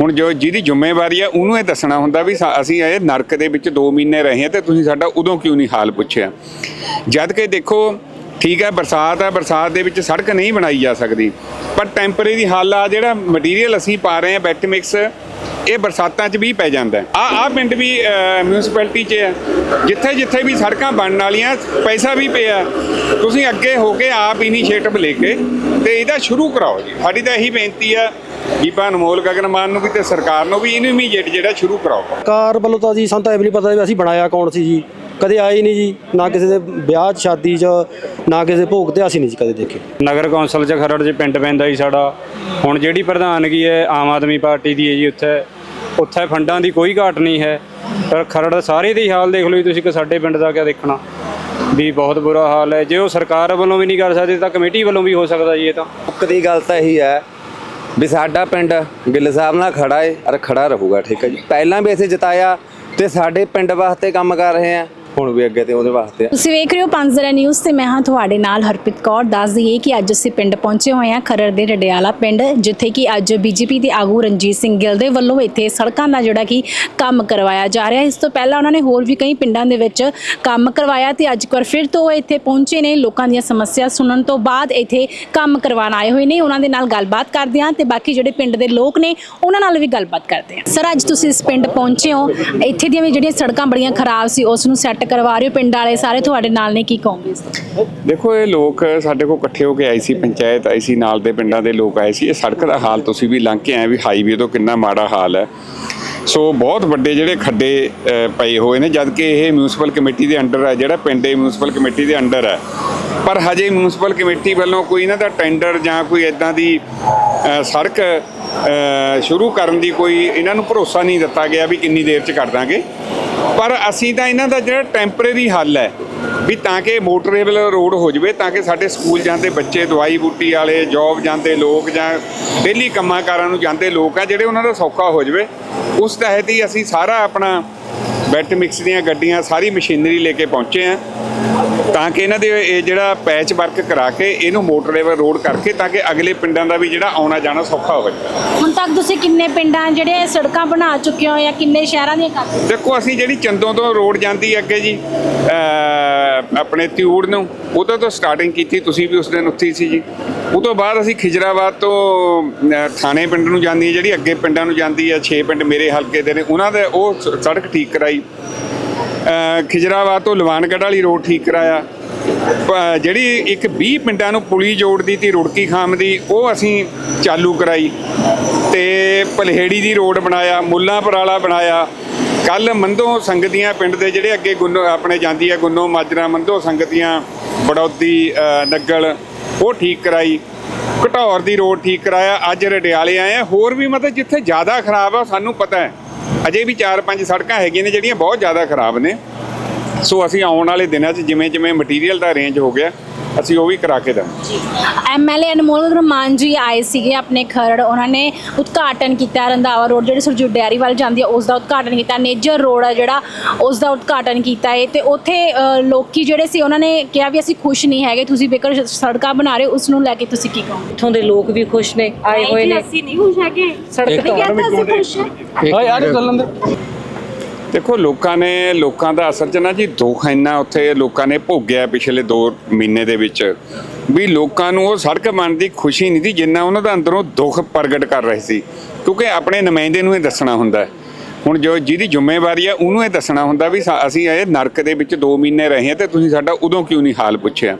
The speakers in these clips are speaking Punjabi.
ਹੁਣ ਜੋ ਜਿਹਦੀ ਜ਼ਿੰਮੇਵਾਰੀ ਆ, ਉਹਨੂੰ ਇਹ ਦੱਸਣਾ ਹੁੰਦਾ ਵੀ ਸਾ- ਅਸੀਂ ਇਹ ਨਰਕ ਦੇ ਵਿੱਚ 2 ਮਹੀਨੇ ਰਹੇ ਹਾਂ ਤੇ ਤੁਸੀਂ ਸਾਡਾ ਉਦੋਂ ਕਿਉਂ ਨਹੀਂ ਹਾਲ ਪੁੱਛਿਆ? ਜਦ ਕਿ ਦੇਖੋ, ਠੀਕ ਹੈ ਬਰਸਾਤ ਹੈ ਬਰਸਾਤ ਦੇ ਵਿੱਚ ਸੜਕ ਨਹੀਂ ਬਣਾਈ ਜਾ ਸਕਦੀ। ਪਰ ਟੈਂਪਰੇਰੀ ਹੱਲ ਆ, ਜਿਹੜਾ ਮਟੀਰੀਅਲ ਅਸੀਂ ਪਾ ਰਹੇ ਹਾਂ ਬੈਟ ਮਿਕਸ ਇਹ ਬਰਸਾਤਾਂ 'ਚ ਵੀ ਪੈ ਜਾਂਦਾ ਹੈ। ਆ ਆ ਪਿੰਡ ਵੀ ਮਿਊਨਿਸਪੈਲਿਟੀ 'ਚ ਹੈ। ਜਿੱਥੇ ਜਿੱਥੇ ਵੀ ਸੜਕਾਂ ਬਣਨ ਵਾਲੀਆਂ, ਪੈਸਾ ਵੀ ਪਿਆ। ਤੁਸੀਂ ਅੱਗੇ ਹੋ ਕੇ ਆਪ ਇਨੀਸ਼ੀਏਟਿਵ ਲੈ ਕੇ ਤੇ ਇਹਦਾ ਸ਼ੁਰੂ ਕਰਾਓ ਜੀ। ਸਾਡੀ ਤਾਂ ਇਹੀ ਬੇਨਤੀ ਆ ਬੀਬਾ ਅਨਮੋਲ ਗਗਨਮਾਨ ਨੂੰ ਵੀ ਤੇ ਸਰਕਾਰ ਨੂੰ ਵੀ ਇਹਨੂੰ ਇਮੀਡੀਏਟ ਜਿਹੜਾ ਸ਼ੁਰੂ ਕਰਾਓ। ਕਾਰ ਵੱਲੋਂ ਤਾਂ ਜੀ ਸਾਨੂੰ ਤਾਂ ਇਹ ਵੀ ਨਹੀਂ ਪਤਾ ਵੀ ਅਸੀਂ ਬਣਾਇਆ ਕੌਣ ਸੀ ਜੀ। ਕਦੇ ਆਏ ਨਹੀਂ ਜੀ ਨਾ ਕਿਸੇ ਦੇ ਵਿਆਹ 'ਚ ਸ਼ਾਦੀ 'ਚ ਨਾ ਕਿਸੇ ਦੇ ਭੋਗ ਤੇ ਅਸੀਂ ਨਹੀਂ ਜੀ ਕਦੇ ਦੇਖੇ। ਨਗਰ ਕੌਂਸਲ ਚ ਖਰੜ ਚ ਪਿੰਡ ਪੈਂਦਾ ਜੀ ਸਾਡਾ। ਹੁਣ ਜਿਹੜੀ ਪ੍ਰਧਾਨਗੀ ਹੈ ਆਮ ਆਦਮੀ ਪਾਰਟੀ ਦੀ ਹੈ ਜੀ ਉੱਥੇ। ਉੱਥੇ ਫੰਡਾਂ ਦੀ ਕੋਈ ਘਾਟ ਨਹੀਂ ਹੈ। ਪਰ ਖਰੜ ਦਾ ਸਾਰੇ ਦੇ ਹਾਲ ਦੇਖ ਲਓ ਜੀ ਤੁਸੀਂ ਕਿ ਸਾਡੇ ਪਿੰਡ ਦਾ ਕਿਆ ਦੇਖਣਾ। ਵੀ ਬਹੁਤ ਬੁਰਾ ਹਾਲ ਹੈ। ਜੇ ਉਹ ਸਰਕਾਰ ਵੱਲੋਂ ਵੀ ਨਹੀਂ ਕਰ ਸਕਦੀ ਤਾਂ ਕਮੇਟੀ ਵੱਲੋਂ ਵੀ ਹੋ ਸਕਦਾ ਜੀ ਇਹ ਤਾਂ। ਮੁੱਖ ਦੀ ਗੱਲ ਤਾਂ ਇਹੀ ਹੈ ਵੀ ਸਾਡਾ ਪਿੰਡ ਗਿੱਲ ਸਾਹਿਬ ਨਾਲ ਖੜਾ ਏ ਔਰ ਖੜਾ ਰਹੂਗਾ, ਠੀਕ ਹੈ ਜੀ। ਪਹਿਲਾਂ ਵੀ ਅਸੀਂ ਜਿਤਾਇਆ ਤੇ ਸਾਡੇ ਪਿੰਡ ਵਾਸਤੇ ਕੰਮ ਕਰ ਰਹੇ ਆ ਹੁਣ ਵੀ ਅੱਗੇ ਤੇ ਉਹਦੇ ਵਾਸਤੇ ਤੁਸੀਂ ਵੇਖ ਰਹੇ ਹੋ ਪੰਜਜ਼ਰਾ ਨਿਊਜ਼ ਤੇ ਮੈਂ ਹਾਂ ਤੁਹਾਡੇ ਨਾਲ ਹਰਪ੍ਰੀਤ ਕੌਰ। ਦੱਸ ਦਈਏ ਕਿ ਅੱਜ ਅਸੀਂ ਪਿੰਡ ਪਹੁੰਚੇ ਹੋਏ ਹਾਂ ਖਰੜ ਦੇ ਰਡਿਆਲਾ ਪਿੰਡ, ਜਿੱਥੇ ਕਿ ਅੱਜ ਬੀਜੇਪੀ ਦੇ ਆਗੂ ਰਣਜੀਤ ਸਿੰਘ ਗਿੱਲ ਦੇ ਵੱਲੋਂ ਇੱਥੇ ਸੜਕਾਂ ਦਾ ਜਿਹੜਾ ਕਿ ਕੰਮ ਕਰਵਾਇਆ ਜਾ ਰਿਹਾ ਇਸ ਤੋਂ ਪਹਿਲਾਂ ਉਹਨਾਂ ਨੇ ਹੋਰ ਵੀ ਕਈ ਪਿੰਡਾਂ ਦੇ ਵਿੱਚ ਕੰਮ ਕਰਵਾਇਆ ਤੇ ਅੱਜ ਇੱਕ ਵਾਰ ਫਿਰ ਤੋਂ ਉਹ ਇੱਥੇ ਪਹੁੰਚੇ ਨੇ। ਲੋਕਾਂ ਦੀਆਂ ਸਮੱਸਿਆ ਸੁਣਨ ਤੋਂ ਬਾਅਦ ਇੱਥੇ ਕੰਮ ਕਰਵਾਉਣ ਆਏ ਹੋਏ ਨੇ। ਉਹਨਾਂ ਦੇ ਨਾਲ ਗੱਲਬਾਤ ਕਰਦੇ ਹਾਂ ਤੇ ਬਾਕੀ ਜਿਹੜੇ ਪਿੰਡ ਦੇ ਲੋਕ ਨੇ, ਉਹਨਾਂ ਨਾਲ ਵੀ ਗੱਲਬਾਤ ਕਰਦੇ ਹਾਂ। ਸਰ, ਅੱਜ ਤੁਸੀਂ ਇਸ ਪਿੰਡ ਪਹੁੰਚੇ ਹੋ। ਇੱਥੇ ਦੀਆਂ ਵੀ ਜਿਹੜੀਆਂ ਸੜਕਾਂ ਬੜੀਆਂ ਖਰਾਬ ਸੀ, ਉਸ ਨੂੰ ਸੈੱਟ ਕਰਵਾ ਰਹੇ ਹੋ ਪਿੰਡ ਵਾਲੇ ਸਾਰੇ ਤੁਹਾਡੇ ਨਾਲ ਨੇ ਕੀ ਕਹੋਗੇ ਇਸ ਤੇ? ਦੇਖੋ ਇਹ ਲੋਕ ਸਾਡੇ ਕੋਲ ਇਕੱਠੇ ਹੋ ਕੇ ਆਏ ਸੀ ਪੰਚਾਇਤ ਆਈ ਸੀ ਨਾਲ ਦੇ ਪਿੰਡਾਂ ਦੇ ਲੋਕ ਆਏ ਸੀ। ਇਹ ਸੜਕ ਦਾ ਹਾਲ ਤੁਸੀਂ ਵੀ ਲੰਘ ਕੇ ਆਏ ਵੀ ਹਾਈਵੇ ਤੋਂ ਕਿੰਨਾ ਮਾੜਾ ਹਾਲ ਹੈ। ਸੋ ਬਹੁਤ ਵੱਡੇ ਜਿਹੜੇ ਖੱਡੇ ਅ, ਪਏ ਹੋਏ ਨੇ ਜਦ ਕਿ ਇਹ ਮਿਊਨਿਸਪਲ ਕਮੇਟੀ ਦੇ ਅੰਡਰ ਹੈ ਜਿਹੜਾ ਪਿੰਡ ਇਹ ਮਿਊਨਿਸਪਲ ਕਮੇਟੀ ਦੇ ਅੰਡਰ ਹੈ। ਪਰ ਹਜੇ ਮਿਊਨਿਸਪਲ ਕਮੇਟੀ ਵੱਲੋਂ ਕੋਈ ਇਹਨਾਂ ਦਾ ਟੈਂਡਰ ਜਾਂ ਕੋਈ ਇਦਾਂ ਦੀ ਅ, ਸੜਕ ਅ, ਸ਼ੁਰੂ ਕਰਨ ਦੀ ਕੋਈ ਇਹਨਾਂ ਨੂੰ ਭਰੋਸਾ ਨਹੀਂ ਦਿੱਤਾ ਗਿਆ ਵੀ ਕਿੰਨੀ ਦੇਰ ਚ ਕਰ ਦਾਂਗੇ। ਪਰ ਅਸੀਂ ਤਾਂ ਇਹਨਾਂ ਦਾ ਜਿਹੜਾ ਟੈਂਪਰੇਰੀ ਹੱਲ ਹੈ ਵੀ ਤਾਂ ਕਿ ਮੋਟਰੇਬਲ ਰੋਡ ਹੋ ਜਵੇ, ਤਾਂ ਕਿ ਸਾਡੇ ਸਕੂਲ ਜਾਂਦੇ ਬੱਚੇ, ਦਵਾਈ ਬੂਟੀ ਵਾਲੇ ਜੌਬ ਜਾਂਦੇ ਲੋਕ ਜਾਂ ਡੇਲੀ ਕੰਮਾਂ ਕਾਰਾਂ ਨੂੰ ਜਾਂਦੇ ਲੋਕ ਆ, ਜਿਹੜੇ ਉਹਨਾਂ ਦਾ ਸੌਖਾ ਹੋ ਜਵੇ, ਉਸ ਤਹਿਤ ਹੀ ਅਸੀਂ ਸਾਰਾ ਆਪਣਾ ਬੈਟ ਮਿਕਸ ਦੀਆਂ ਗੱਡੀਆਂ, ਸਾਰੀ ਮਸ਼ੀਨਰੀ ਲੈ ਕੇ ਪਹੁੰਚੇ ਆ ਤਾਂ ਕਿ ਇਹਨਾਂ ਦੇ ਇਹ ਜਿਹੜਾ ਪੈਚ ਵਰਕ ਕਰਾ ਕੇ ਇਹਨੂੰ ਮੋਟਰੇਬਲ ਰੋਡ ਕਰਕੇ ਤਾਂ ਕਿ ਅਗਲੇ ਪਿੰਡਾਂ ਦਾ ਵੀ ਜਿਹੜਾ ਆਉਣਾ ਜਾਣਾ ਸੌਖਾ ਹੋਵੇ। ਹੁਣ ਤੱਕ ਤੁਸੀਂ ਕਿੰਨੇ ਪਿੰਡਾਂ ਜਿਹੜੇ ਸੜਕਾਂ ਬਣਾ ਚੁੱਕੇ ਹੋ ਜਾਂ ਕਿੰਨੇ ਸ਼ਹਿਰਾਂ ਦੀਆਂ ਕਰ ਦੇਖੋ ਅਸੀਂ ਜਿਹੜੀ ਚੰਦੋਂ ਤੋਂ ਰੋਡ ਜਾਂਦੀ ਹੈ ਅੱਗੇ ਜੀ ਆਪਣੇ ਤਿਊੜ ਨੂੰ ਉਦੋਂ ਤੋਂ ਸਟਾਰਟਿੰਗ ਕੀਤੀ ਤੁਸੀਂ ਵੀ ਉਸ ਦਿਨ ਉੱਥੇ ਸੀ ਜੀ। ਉਹ ਤੋਂ ਬਾਅਦ ਅਸੀਂ ਖਿਜਰਾਬਾਦ ਤੋਂ ਥਾਣੇ ਪਿੰਡ ਨੂੰ ਜਾਂਦੀ ਹੈ ਜਿਹੜੀ ਅੱਗੇ ਪਿੰਡਾਂ ਨੂੰ ਜਾਂਦੀ ਹੈ 6 ਪਿੰਡ ਮੇਰੇ ਹਲਕੇ ਦੇ ਨੇ ਉਹਨਾਂ ਦੇ ਉਹ ਸੜਕ ਠੀਕ ਕਰਾਈ। ਅਹ, ਖਿਜਰਾਬਾਦ ਤੋਂ ਲਵਾਨਗੜ੍ਹ ਵਾਲੀ ਰੋਡ ਠੀਕ ਕਰਾਇਆ। ਪ- ਜਿਹੜੀ ਇੱਕ 20 ਪਿੰਡਾਂ ਨੂੰ ਪੁਲੀ ਜੋੜਦੀ ਤੀ ਰੁੜਕੀ ਖਾਮ ਦੀ ਉਹ ਅਸੀਂ ਚਾਲੂ ਕਰਾਈ। ਤੇ ਪਲਹੇੜੀ ਦੀ ਰੋਡ ਬਣਾਇਆ ਮੁੱਲਾਂਪੁਰ ਵਾਲਾ ਬਣਾਇਆ ਕੱਲ ਮੰਦੋ ਸੰਗਤੀਆਂ ਪਿੰਡ ਦੇ ਜਿਹੜੇ ਅੱਗੇ ਗੁੰਨੋ ਆਪਣੇ ਜਾਂਦੀ ਹੈ ਗੁੰਨੋ ਮਾਜਰਾ ਮੰਦੋ ਸੰਗਤੀਆਂ ਬੜੌਦੀ ਨੱਗਲ ਉਹ ਠੀਕ ਕਰਾਈ। ਘਟੌਰ ਦੀ ਰੋਡ ਠੀਕ ਕਰਾਇਆ ਅੱਜ ਰਡਿਆਲੇ ਆਏ ਹੋਰ ਵੀ ਮਤਲਬ ਜਿੱਥੇ ਜ਼ਿਆਦਾ ਖਰਾਬ ਆ ਸਾਨੂੰ ਪਤਾ ਹੈ। ਅਜੇ ਵੀ 4-5 ਸੜਕਾਂ ਹੈਗੀਆਂ ਨੇ ਜਿਹੜੀਆਂ ਬਹੁਤ ਜ਼ਿਆਦਾ ਖਰਾਬ ਨੇ। ਸੋ ਅਸੀਂ ਆਉਣ ਵਾਲੇ ਦਿਨਾਂ 'ਚ ਜਿਵੇਂ ਜਿਵੇਂ ਮਟੀਰੀਅਲ ਦਾ ਰੇਂਜ ਹੋ ਗਿਆ ਅਸੀਂ ਉਹ ਵੀ ਕਰਾ ਕੇ ਦੇਵਾਂਗੇ ਐਮਐਲਏ ਅਨਮੋਲ ਗਰਮਾਨ ਜੀ ਆਏ ਸੀਗੇ ਆਪਣੇ ਖਰੜ। ਉਹਨਾਂ ਨੇ ਉਦਘਾਟਨ ਕੀਤਾ ਰੰਧਾਵਾ ਰੋਡ ਜਿਹੜੀ ਸੁਰਜੂ ਡੈਰੀ ਵੱਲ ਜਾਂਦੀ ਹੈ ਉਸ ਦਾ ਉਦਘਾਟਨ ਕੀਤਾ। ਨੇਜਰ ਰੋਡ ਹੈ ਜਿਹੜਾ ਉਸ ਦਾ ਉਦਘਾਟਨ ਕੀਤਾ ਹੈ ਤੇ ਉੱਥੇ ਅ, ਲੋਕੀ ਜਿਹੜੇ ਸੀ ਉਹਨਾਂ ਨੇ ਕਿਹਾ ਵੀ ਅਸੀਂ ਖੁਸ਼ ਨਹੀਂ ਹੈਗੇ ਤੁਸੀਂ ਬੇਕਰ ਸੜਕਾਂ ਬਣਾ ਰਹੇ ਹੋ ਉਸ ਨੂੰ ਲੈ ਕੇ ਤੁਸੀਂ ਕੀ ਕਹੋਗੇ? ਇੱਥੋਂ ਦੇ ਲੋਕ ਵੀ ਖੁਸ਼ ਨੇ ਆਏ ਹੋਏ ਨੇ। ਅਸੀਂ ਨਹੀਂ ਖੁਸ਼ ਹੈਗੇ। ਸੜਕ ਤੇ ਕਹਿੰਦਾ ਅਸੀਂ ਖੁਸ਼ ਹਾਂ। ਓਏ ਯਾਰ ਚੱਲਣ ਦੇ ਦੇਖੋ, ਲੋਕਾਂ ਨੇ, ਲੋਕਾਂ ਦਾ ਅਸਰ ਚ ਨਾ ਜੀ ਦੁੱਖ ਇੰਨਾ ਉੱਥੇ ਲੋਕਾਂ ਨੇ ਭੋਗਿਆ ਪਿਛਲੇ 2 ਮਹੀਨੇ ਦੇ ਵਿੱਚ ਵੀ ਲੋਕਾਂ ਨੂੰ ਉਹ ਸੜਕ ਬਣਨ ਦੀ ਖੁਸ਼ੀ ਨਹੀਂ ਸੀ, ਜਿੰਨਾ ਉਹਨਾਂ ਦਾ ਅੰਦਰੋਂ ਦੁੱਖ ਪ੍ਰਗਟ ਕਰ ਰਹੇ ਸੀ। ਕਿਉਂਕਿ ਆਪਣੇ ਨੁਮਾਇੰਦੇ ਨੂੰ ਇਹ ਦੱਸਣਾ ਹੁੰਦਾ ਹੁਣ ਜੋ ਜਿਹਦੀ ਜ਼ਿੰਮੇਵਾਰੀ ਆ, ਉਹਨੂੰ ਇਹ ਦੱਸਣਾ ਹੁੰਦਾ ਵੀ ਸਾ- ਅਸੀਂ ਇਹ ਨਰਕ ਦੇ ਵਿੱਚ 2 ਮਹੀਨੇ ਰਹੇ ਹਾਂ ਤੇ ਤੁਸੀਂ ਸਾਡਾ ਉਦੋਂ ਕਿਉਂ ਨਹੀਂ ਹਾਲ ਪੁੱਛਿਆ?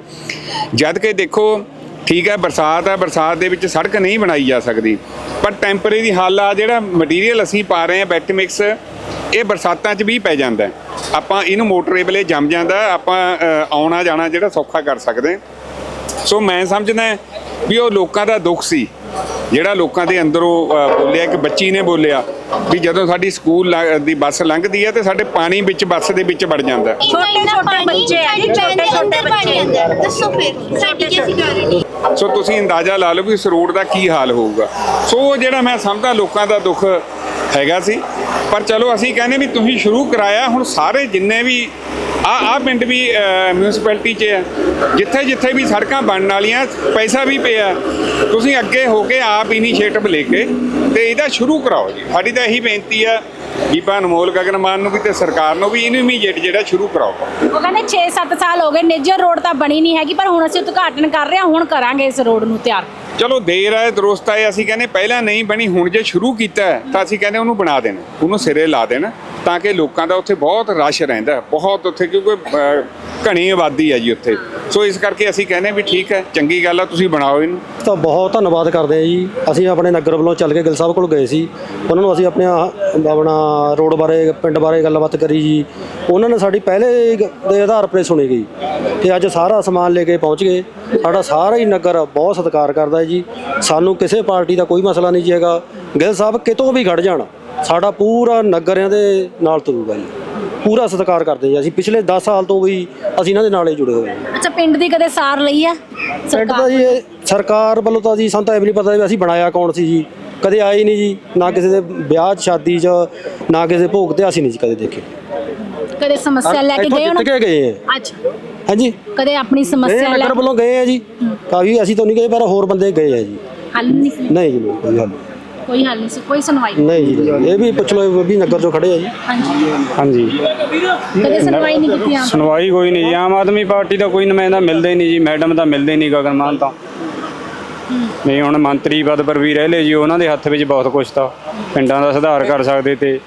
ਜਦ ਕਿ ਦੇਖੋ ਠੀਕ ਹੈ, ਬਰਸਾਤ ਹੈ, ਬਰਸਾਤ ਦੇ ਵਿੱਚ ਸੜਕ ਨਹੀਂ ਬਣਾਈ ਜਾ ਸਕਦੀ ਪਰ ਟੈਂਪਰੇਰੀ ਹੱਲ ਆ ਜਿਹੜਾ ਮਟੀਰੀਅਲ ਅਸੀਂ ਪਾ ਰਹੇ ਹਾਂ ਬੈਟ ਮਿਕਸ, ਇਹ ਬਰਸਾਤਾਂ 'ਚ ਵੀ ਪੈ ਜਾਂਦਾ ਆਪਾਂ ਇਹਨੂੰ ਮੋਟਰੇਬਲ ਇਹ ਜੰਮ ਜਾਂਦਾ ਆਪਾਂ ਆਉਣਾ ਜਾਣਾ ਜਿਹੜਾ ਸੌਖਾ ਕਰ ਸਕਦੇ ਹਾਂ। ਸੋ ਮੈਂ ਸਮਝਦਾ ਵੀ ਉਹ ਲੋਕਾਂ ਦਾ ਦੁੱਖ ਸੀ। ਜਿਹੜਾ ਲੋਕਾਂ ਦੇ ਅੰਦਰੋਂ ਬੋਲਿਆ ਇੱਕ ਬੱਚੀ ਨੇ ਬੋਲਿਆ ਵੀ ਜਦੋਂ ਸਾਡੀ ਸਕੂਲ ਲ- ਦੀ ਬੱਸ ਲੰਘਦੀ ਹੈ ਤੇ ਸਾਡੇ ਪਾਣੀ ਵਿੱਚ ਬੱਸ ਦੇ ਵਿੱਚ ਵੜ ਜਾਂਦਾ। ਛੋਟੇ ਛੋਟੇ ਬੱਚੇ ਆ। ਛੋਟੇ ਛੋਟੇ ਬੱਚੇ ਦੱਸੋ ਫਿਰ ਸਾਡੀ ਕੀ ਸਿਕਾਰੀ ਸੋ ਤੁਸੀਂ ਅੰਦਾਜ਼ਾ ਲਾ ਲਓ ਵੀ ਇਸ ਰੋਡ ਦਾ ਕੀ ਹਾਲ ਹੋਊਗਾ। ਸੋ ਜਿਹੜਾ ਮੈਂ ਸਮਝਦਾ ਲੋਕਾਂ ਦਾ ਦੁੱਖ ਹੈਗਾ ਸੀ ਪਰ ਚਲੋ ਅਸੀਂ ਕਹਿੰਦੇ ਵੀ ਤੁਸੀਂ ਸ਼ੁਰੂ ਕਰਾਇਆ ਹੁਣ ਸਾਰੇ ਜਿੰਨੇ ਵੀ ਆ ਆ ਪਿੰਡ ਵੀ ਮਿਊਨਿਸਪੈਲਿਟੀ 'ਚ ਹੈ ਜਿੱਥੇ ਜਿੱਥੇ ਵੀ ਸੜਕਾਂ ਬਣਨ ਵਾਲੀਆਂ ਪੈਸਾ ਵੀ ਪਿਆ। ਤੁਸੀਂ ਅੱਗੇ ਹੋ ਕੇ ਆਪ ਇਨੀਸ਼ੀਏਟਿਵ ਲੈ ਕੇ ਤੇ ਇਹਦਾ ਸ਼ੁਰੂ ਕਰਾਓ ਜੀ। ਸਾਡੀ ਤਾਂ ਇਹੀ ਬੇਨਤੀ ਆ ਬੀਬਾ ਅਨਮੋਲ ਗਗਨਮਾਨ ਨੂੰ ਵੀ ਤੇ ਸਰਕਾਰ ਨੂੰ ਵੀ ਇਹਨੂੰ ਇਮੀਡੀਏਟ ਜਿਹੜਾ ਸ਼ੁਰੂ ਕਰਾਓ। ਉਹ ਕਹਿੰਦੇ 6-7 ਸਾਲ ਹੋ ਗਏ ਨੇਜਰ ਰੋਡ ਤਾਂ ਬਣੀ ਨਹੀਂ ਹੈਗੀ ਪਰ ਹੁਣ ਅਸੀਂ ਉਦਘਾਟਨ ਕਰ ਰਹੇ ਹਾਂ ਹੁਣ ਕਰਾਂਗੇ ਇਸ ਰੋਡ ਨੂੰ ਤਿਆਰ। ਚਲੋ ਦੇਰ ਆਏ ਦਰੁਸਤ ਆਏ ਅਸੀਂ ਕਹਿੰਦੇ ਪਹਿਲਾਂ ਨਹੀਂ ਬਣੀ ਹੁਣ ਜੇ ਸ਼ੁਰੂ ਕੀਤਾ ਹੈ, ਤਾਂ ਅਸੀਂ ਕਹਿੰਦੇ ਉਹਨੂੰ ਬਣਾ ਦੇਣਾ। ਉਹਨੂੰ ਸਿਰੇ ਲਾ ਦੇਣ ਤਾਂ ਕਿ ਲੋਕਾਂ ਦਾ ਉੱਥੇ ਬਹੁਤ ਰਸ਼ ਰਹਿੰਦਾ ਬਹੁਤ ਉੱਥੇ ਕਿਉਂਕਿ ਘਣੀ ਆਬਾਦੀ ਹੈ ਜੀ ਉੱਥੇ। ਸੋ ਇਸ ਕਰਕੇ ਅਸੀਂ ਕਹਿੰਦੇ ਵੀ ਠੀਕ ਹੈ, ਚੰਗੀ ਗੱਲ ਆ, ਤੁਸੀਂ ਬਣਾਓ ਇਹਨੂੰ। ਤਾਂ ਬਹੁਤ ਧੰਨਵਾਦ ਕਰਦੇ ਹਾਂ ਜੀ। ਅਸੀਂ ਆਪਣੇ ਨਗਰ ਵੱਲੋਂ ਚੱਲ ਕੇ ਗਿੱਲ ਸਾਹਿਬ ਕੋਲ ਗਏ ਸੀ। ਉਹਨਾਂ ਨੂੰ ਅਸੀਂ ਆਪਣੇ ਆਪਣਾ ਰੋਡ ਬਾਰੇ, ਪਿੰਡ ਬਾਰੇ ਗੱਲਬਾਤ ਕਰੀ ਜੀ। ਉਹਨਾਂ ਨੇ ਸਾਡੀ ਪਹਿਲੇ ਦੇ ਆਧਾਰ 'ਤੇ ਸੁਣੀ ਗਈ ਤੇ ਅੱਜ ਸਾਰਾ ਸਮਾਨ ਲੈ ਕੇ ਪਹੁੰਚ ਗਏ। ਸਾਡਾ ਸਾਰਾ ਹੀ ਨਗਰ ਬਹੁਤ ਸਤਿਕਾਰ ਕਰਦਾ ਜੀ। ਸਾਨੂੰ ਕਿਸੇ ਪਾਰਟੀ ਦਾ ਕੋਈ ਮਸਲਾ ਨਹੀਂ ਜੀ ਹੈਗਾ। ਗਿੱਲ ਸਾਹਿਬ ਕਿਤੋਂ ਵੀ ਖੜ ਜਾਣ। ਸਾਡਾ ਪੂਰਾ ਨਗਰ ਇਹਨਾਂ ਦੇ ਨਾਲ ਤੁਰੂਗਾ ਜੀ। ਪੂਰਾ ਸਤਿਕਾਰ ਕਰਦੇ ਜੀ ਅਸੀਂ। ਪਿਛਲੇ 10 ਸਾਲ ਤੋਂ ਵੀ ਅਸੀਂ ਇਹਨਾਂ ਦੇ ਨਾਲ ਹੀ ਜੁੜੇ ਹੋਏ ਹਾਂ। ਅੱਛਾ ਪਿੰਡ ਦੀ ਕਦੇ ਸਾਰ ਲਈ ਆ? ਪਿੰਡ ਦਾ ਜੀ ਇਹ ਸਰਕਾਰ ਵੱਲੋਂ ਤਾਂ ਜੀ ਸਾਨੂੰ ਤਾਂ ਇਹ ਵੀ ਨਹੀਂ ਪਤਾ ਵੀ ਅਸੀਂ ਬਣਾਇਆ ਕੌਣ ਸੀ ਜੀ। ਕਦੇ ਆਏ ਹੀ ਨਹੀਂ ਜੀ ਨਾ ਕਿਸੇ ਦੇ ਵਿਆਹ 'ਚ ਸ਼ਾਦੀ 'ਚ ਨਾ ਕਿਸੇ ਭੋਗ ਤੇ ਅਸੀਂ ਨਹੀਂ ਜੀ ਕਦੇ ਦੇਖੇ। ਕਦੇ ਸਮੱਸਿਆ ਲੈ ਕੇ ਇੱਥੋਂ ਗਏ ਹੋ ਜਿੱਤ ਕੇ ਗਏ ਆ। ਅੱਛਾ। ਹਾਂਜੀ। ਕਦੇ ਆਪਣੀ ਸਮੱਸਿਆ ਲੈ ਨਗਰ ਵੱਲੋਂ ਗਏ ਆ ਜੀ। ਕਾਫੀ ਅਸੀਂ ਤਾਂ ਨਹੀਂ ਗਏ ਪਰ ਹੋਰ ਬੰਦੇ ਗਏ ਆ ਜੀ। ਹੱਲ ਨਹੀਂ ਸੀ। ਨਹੀਂ ਜੀ ਨਹੀਂ, ਕੋਈ ਹੱਲ ਕੋਈ ਹੱਲ ਨਹੀਂ ਸੀ ਕੋਈ ਸੁਣਵਾਈ ਨਹੀਂ ਜੀ ਇਹ ਵੀ ਪੁੱਛ ਲਓ ਵੀ ਨਗਰ ਚੋਂ ਖੜੇ ਆ ਜੀ। ਹਾਂਜੀ। ਹਾਂਜੀ। ਕਦੇ ਸੁਣਵਾਈ ਨਹੀਂ ਕੀਤੀ ਆਮ ਸੁਣਵਾਈ ਕੋਈ ਨਹੀਂ ਜੀ ਆਮ ਆਦਮੀ ਪਾਰਟੀ ਦਾ ਕੋਈ ਨੁਮਾਇੰਦਾ ਮਿਲਦਾ ਹੀ ਨਹੀਂ ਜੀ ਮੈਡਮ ਤਾਂ ਮਿਲਦੇ ਹੀ ਨਹੀਂ ਗਗਨ ਮਾਨ ਤਾਂ ਨਹੀਂ ਹੁਣ ਮੰਤਰੀ ਪਦ ਪਰ ਵੀ ਰਹਿ ਲਏ ਜੀ ਉਹਨਾਂ ਦੇ ਹੱਥ ਵਿੱਚ ਬਹੁਤ ਕੁਝ ਤਾਂ ਪਿੰਡਾਂ ਦਾ ਸੁਧਾਰ ਕਰ ਸਕਦੇ ਤੇ।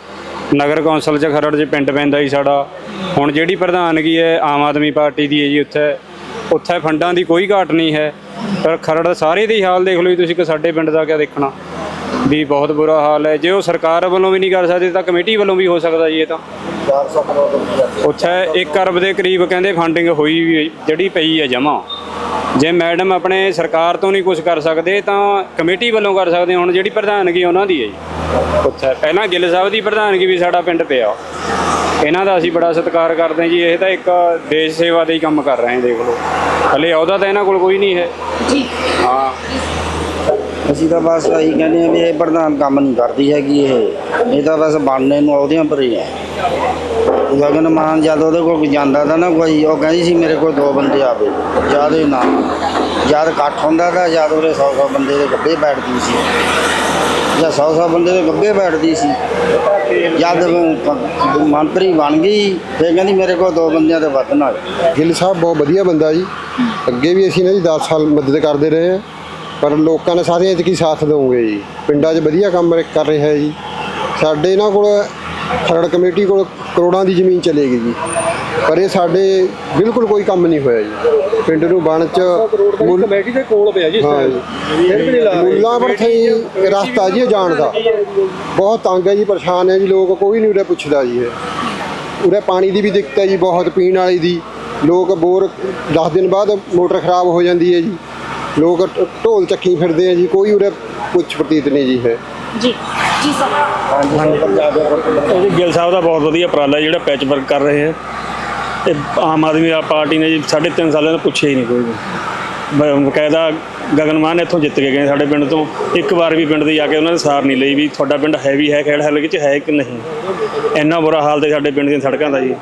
ਨਗਰ ਕੌਂਸਲ 'ਚ ਖਰੜ 'ਚ ਪਿੰਡ ਪੈਂਦਾ ਜੀ ਸਾਡਾ। ਹੁਣ ਜਿਹੜੀ ਪ੍ਰਧਾਨਗੀ ਹੈ ਆਮ ਆਦਮੀ ਪਾਰਟੀ ਦੀ ਹੈ ਜੀ ਉੱਥੇ ਉੱਥੇ ਫੰਡਾਂ ਦੀ ਕੋਈ ਘਾਟ ਨਹੀਂ ਹੈ। ਪਰ ਖਰੜ ਸਾਰੇ ਦੇ ਹੀ ਹਾਲ ਦੇਖ ਲਓ ਜੀ ਤੁਸੀਂ ਕਿ ਸਾਡੇ ਪਿੰਡ ਦਾ ਕਿਆ ਦੇਖਣਾ। ਵੀ ਬਹੁਤ ਬੁਰਾ ਹਾਲ ਹੈ। ਜੇ ਉਹ ਸਰਕਾਰ ਵੱਲੋਂ ਵੀ ਨਹੀਂ ਕਰ ਸਕਦੇ ਤਾਂ ਕਮੇਟੀ ਵੱਲੋਂ ਵੀ ਹੋ ਸਕਦਾ ਜੀ ਇਹ ਤਾਂ। ਉੱਥੇ 1 ਅਰਬ ਦੇ ਕਰੀਬ ਕਹਿੰਦੇ ਫੰਡਿੰਗ ਹੋਈ ਵੀ ਜਿਹੜੀ ਪਈ ਹੈ ਜਮਾ ਜੇ ਮੈਡਮ ਆਪਣੇ ਸਰਕਾਰ ਤੋਂ ਨਹੀਂ ਕੁਝ ਕਰ ਸਕਦੇ ਤਾਂ ਕਮੇਟੀ ਵੱਲੋਂ ਕਰ ਸਕਦੇ ਹੁਣ ਜਿਹੜੀ ਪ੍ਰਧਾਨਗੀ ਉਹਨਾਂ ਦੀ ਹੈ ਜੀ। ਉੱਥੇ ਪਹਿਲਾਂ ਗਿੱਲ ਸਾਹਿਬ ਦੀ ਪ੍ਰਧਾਨਗੀ ਵੀ ਸਾਡਾ ਪਿੰਡ ਪਿਆ ਇਹਨਾਂ ਦਾ ਅਸੀਂ ਬੜਾ ਸਤਿਕਾਰ ਕਰਦੇ ਹਾਂ ਜੀ। ਇਹ ਤਾਂ ਇੱਕ ਦੇਸ਼ ਸੇਵਾ ਦੇ ਹੀ ਕੰਮ ਕਰ ਰਹੇ ਦੇਖ ਲਓ। ਹਲੇ ਅਹੁਦਾ ਤਾਂ ਇਹਨਾਂ ਕੋਲ ਕੋਈ ਨਹੀਂ ਹੈ। ਜੀ। ਹਾਂ। ਅਸੀਂ ਤਾਂ ਬਸ ਇਹੀ ਕਹਿੰਦੇ ਆ ਵੀ ਇਹ ਪ੍ਰਧਾਨ ਕੰਮ ਨਹੀਂ ਕਰਦੀ ਹੈਗੀ ਇਹ। ਇਹ ਤਾਂ ਬਸ ਬਣਨੇ ਨੂੰ ਉਹਦਿਆਂ ਪਰ ਹੀ ਹੈ। ਗਗਨ ਮਾਨ ਜਦ ਉਹਦੇ ਕੋਲ ਜਾਂਦਾ ਤਾਂ ਨਾ ਕੋਈ, ਉਹ ਕਹਿੰਦੀ ਸੀ ਮੇਰੇ ਕੋਲ ਦੋ ਬੰਦੇ ਆਵੇ, ਜਦ ਇਹ ਨਾ, ਜਦ ਇਕੱਠ ਹੁੰਦਾ ਤਾਂ ਜਦ ਉਹਦੇ 100 100 ਬੰਦੇ ਦੇ ਗੱਬੇ ਬੈਠਦੀ ਸੀ। ਜਾਂ 100 100 ਬੰਦੇ ਦੇ ਗੱਬੇ ਬੈਠਦੀ ਸੀ। ਜਦ ਮੰਤਰੀ ਬਣ ਗਈ, ਫਿਰ ਕਹਿੰਦੀ ਮੇਰੇ ਕੋਲ ਦੋ ਬੰਦਿਆਂ ਦੇ ਵੱਧ ਨਾਲ। ਹੋਵੇ। ਗਿੱਲ ਸਾਹਿਬ ਬਹੁਤ ਵਧੀਆ ਬੰਦਾ ਜੀ। ਅੱਗੇ ਵੀ ਅਸੀਂ ਇਹਨਾਂ ਦੀ 10 ਸਾਲ ਮਦਦ ਕਰਦੇ ਰਹੇ ਹਾਂ। ਪਰ ਲੋਕਾਂ ਨੇ ਸਾਰਿਆਂ 'ਚ ਕੀ ਸਾਥ ਦੇਵੋਗੇ ਜੀ। ਪਿੰਡਾਂ 'ਚ ਵਧੀਆ ਕੰਮ ਕਰ ਰਿਹਾ ਜੀ। ਸਾਡੇ ਇਹਨਾਂ ਕੋਲ ਖਰੜ ਕਮੇਟੀ ਕੋਲ ਕਰੋੜਾਂ ਦੀ ਜ਼ਮੀਨ ਚਲੇਗੀ ਜੀ। ਪਰ ਇਹ ਸਾਡੇ ਬਿਲਕੁਲ ਕੋਈ ਕੰਮ ਨਹੀਂ ਹੋਇਆ ਜੀ। ਪਿੰਡ ਨੂੰ ਬਣ 'ਚ ਕਮੇਟੀ ਦੇ ਕੋਲ ਪਿਆ ਜੀ ਹਾਂ ਜੀ। ਮੁੱਲਾਂ ਪਰ ਥਈ ਰਸਤਾ ਜੀ ਜਾਣ ਦਾ। ਬਹੁਤ ਤੰਗ ਹੈ ਜੀ ਪਰੇਸ਼ਾਨ ਹੈ ਜੀ ਲੋਕ ਕੋਈ ਨਹੀਂ ਉਰੇ ਪੁੱਛਦਾ ਜੀ ਇਹ। ਉਰੇ ਪਾਣੀ ਦੀ ਵੀ ਦਿੱਕਤ ਹੈ ਜੀ ਬਹੁਤ ਪੀਣ ਵਾਲੀ ਦੀ। ਲੋਕ ਬੋਰ 10 ਦਿਨ ਬਾਅਦ ਮੋਟਰ ਖਰਾਬ ਹੋ ਜਾਂਦੀ ਹੈ ਜੀ। ਲੋਕ ਢੋਲ ਚੱਕੀ ਫਿਰਦੇ ਆ ਜੀ ਕੋਈ ਉਰੇ ਪੁੱਛ ਪ੍ਰਤੀਤ ਨਹੀਂ ਜੀ ਹੈ। ਜੀ ਜੀ ਸਰ। ਗਿੱਲ ਸਾਹਿਬ ਦਾ ਬਹੁਤ ਵਧੀਆ ਉਪਰਾਲਾ ਜਿਹੜਾ ਪੈਚ ਵਰਕ ਕਰ ਰਹੇ ਹੈ ਇਹ ਆਮ ਆਦਮੀ ਪਾਰਟੀ ਨੇ ਜੀ ਸਾਢੇ ਤਿੰਨ ਸਾਲਾਂ ਤੋਂ ਪੁੱਛਿਆ ਹੀ ਨਹੀਂ ਕੋਈ ਵੀ। ਬਕਾਇਦਾ ਗਗਨ ਮਾਨ ਇੱਥੋਂ ਜਿੱਤ ਕੇ ਗਏ ਸਾਡੇ ਪਿੰਡ ਤੋਂ। ਇੱਕ ਵਾਰ ਵੀ ਪਿੰਡ ਦੇ ਜਾ ਕੇ ਉਹਨਾਂ ਨੇ ਸਾਰ ਨਹੀਂ ਲਈ ਵੀ ਤੁਹਾਡਾ ਪਿੰਡ ਹੈ ਵੀ ਹੈ ਖੇੜ ਹਲਕੇ 'ਚ ਹੈ ਕਿ ਨਹੀਂ? ਇੰਨਾ ਬੁਰਾ ਹਾਲ ਤੇ ਸਾਡੇ ਪਿੰਡ ਦੀਆਂ ਸੜਕਾਂ ਦਾ ਜੀ।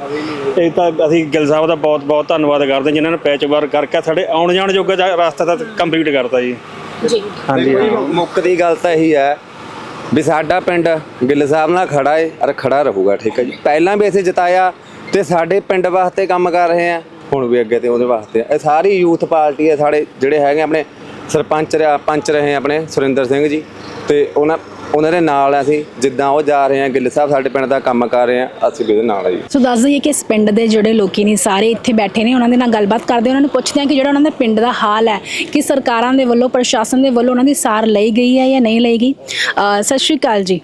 ਇਹ ਤਾਂ ਅਸੀਂ ਗਿੱਲ ਸਾਹਿਬ ਦਾ ਬਹੁਤ ਬਹੁਤ ਧੰਨਵਾਦ ਕਰਦੇ ਹਾਂ ਜਿਨ੍ਹਾਂ ਨੇ ਪੈਚ ਵਰਕ ਕਰਕੇ ਸਾਡੇ ਆਉਣ ਜਾਣ ਜੋਗਾ ਜਾ- ਰਸਤਾ ਤਾਂ ਕੰਪਲੀਟ ਕਰਤਾ ਜੀ। ਜੀ। ਹਾਂਜੀ। ਹਾਂ ਮੁੱਖ ਦੀ ਗੱਲ ਤਾਂ ਇਹੀ ਹੈ ਵੀ ਸਾਡਾ ਪਿੰਡ ਗਿੱਲ ਸਾਹਿਬ ਨਾਲ ਖੜਾ ਏ ਔਰ ਖੜਾ ਰਹੂਗਾ ਠੀਕ ਹੈ ਜੀ। ਪਹਿਲਾਂ ਵੀ ਅਸੀਂ ਜਿਤਾਇਆ ਤੇ ਸਾਡੇ ਪਿੰਡ ਵਾਸਤੇ ਕੰਮ ਕਰ ਰਹੇ ਆ ਹੁਣ ਵੀ ਅੱਗੇ ਤੇ ਉਹਦੇ ਵਾਸਤੇ। ਇਹ ਸਾਰੀ ਯੂਥ ਪਾਰਟੀ ਹੈ ਸਾਡੇ ਜਿਹੜੇ ਹੈਗੇ ਆਪਣੇ ਸਰਪੰਚ ਰਿਹਾ ਪੰਚ ਰਹੇ ਆਪਣੇ ਸੁਰਿੰਦਰ ਸਿੰਘ ਜੀ ਤੇ ਉਹਨਾਂ ਉਹਨਾਂ ਦੇ ਨਾਲ ਅਸੀਂ ਜਿੱਦਾਂ ਉਹ ਜਾ ਰਹੇ ਆ ਗਿੱਲ ਸਾਹਿਬ ਸਾਡੇ ਪਿੰਡ ਦਾ ਕੰਮ ਕਰ ਰਹੇ ਆ ਅਸੀਂ ਵੀ ਉਹਦੇ ਨਾਲ ਆ ਜੀ। ਸੋ ਦੱਸ ਦਈਏ ਕਿ ਇਸ ਪਿੰਡ ਦੇ ਜਿਹੜੇ ਲੋਕੀ ਨੇ ਸਾਰੇ ਇੱਥੇ ਬੈਠੇ ਨੇ ਉਹਨਾਂ ਦੇ ਨਾਲ ਗੱਲਬਾਤ ਕਰਦੇ ਉਹਨਾਂ ਨੂੰ ਪੁੱਛਦੇ ਹਾਂ ਕਿ ਜਿਹੜਾ ਉਹਨਾਂ ਦੇ ਪਿੰਡ ਦਾ ਹਾਲ ਹੈ ਕਿ ਸਰਕਾਰਾਂ ਦੇ ਵੱਲੋਂ ਪ੍ਰਸ਼ਾਸਨ ਦੇ ਵੱਲੋਂ ਉਹਨਾਂ ਦੀ ਸਾਰ ਲਈ ਗਈ ਹੈ ਜਾਂ ਨਹੀਂ ਲਈ ਗਈ? ਅਹ ਸਤਿ ਸ਼੍ਰੀ ਅਕਾਲ ਜੀ।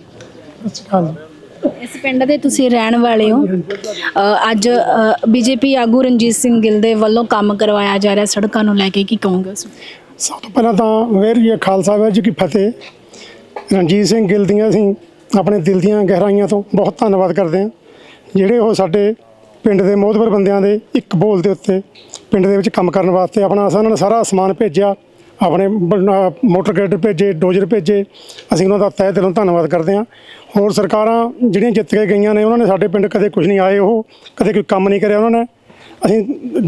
ਇਸ ਪਿੰਡ ਦੇ ਤੁਸੀਂ ਰਹਿਣ ਵਾਲੇ ਹੋ। ਅਹ ਅੱਜ ਬੀਜੇਪੀ ਆਗੂ ਰਣਜੀਤ ਸਿੰਘ ਗਿੱਲ ਦੇ ਵੱਲੋਂ ਕੰਮ ਕਰਵਾਇਆ ਜਾ ਰਿਹਾ ਸੜਕਾਂ ਨੂੰ ਲੈ ਕੇ ਕੀ ਕਹੋਗੇ ਉਸ ਸਭ ਤੋਂ ਪਹਿਲਾਂ ਤਾਂ ਵੇਰੀ ਖਾਲਸਾ ਵਾਹਿਗੁਰੂ ਜੀ ਕੀ ਫਤਿਹ। ਰਣਜੀਤ ਸਿੰਘ ਗਿੱਲ ਦੀਆਂ ਅਸੀਂ ਆਪਣੇ ਦਿਲ ਦੀਆਂ ਗਹਿਰਾਈਆਂ ਤੋਂ ਬਹੁਤ ਧੰਨਵਾਦ ਕਰਦੇ ਹਾਂ, ਜਿਹੜੇ ਉਹ ਸਾਡੇ ਪਿੰਡ ਦੇ ਮੋਹਤਵਰ ਬੰਦਿਆਂ ਦੇ ਇੱਕ ਬੋਲ ਦੇ ਉੱਤੇ ਪਿੰਡ ਦੇ ਵਿੱਚ ਕੰਮ ਕਰਨ ਵਾਸਤੇ ਆਪਣਾ ਉਹਨਾਂ ਨੇ ਸਾਰਾ ਸਮਾਨ ਭੇਜਿਆ, ਆਪਣੇ ਮੋਟਰ ਗ੍ਰੇਡਰ ਭੇਜੇ, ਡੋਜ਼ਰ ਭੇਜੇ, ਅਸੀਂ ਉਹਨਾਂ ਦਾ ਤਹਿ ਦਿਲੋਂ ਧੰਨਵਾਦ ਕਰਦੇ ਹਾਂ। ਹੋਰ ਸਰਕਾਰਾਂ ਜਿਹੜੀਆਂ ਜਿੱਤ ਕੇ ਗਈਆਂ ਨੇ, ਉਹਨਾਂ ਨੇ ਸਾਡੇ ਪਿੰਡ ਕਦੇ ਕੁਝ ਨਹੀਂ ਆਏ, ਉਹ ਕਦੇ ਕੋਈ ਕੰਮ ਨਹੀਂ ਕਰਿਆ ਉਹਨਾਂ ਨੇ। ਅਸੀਂ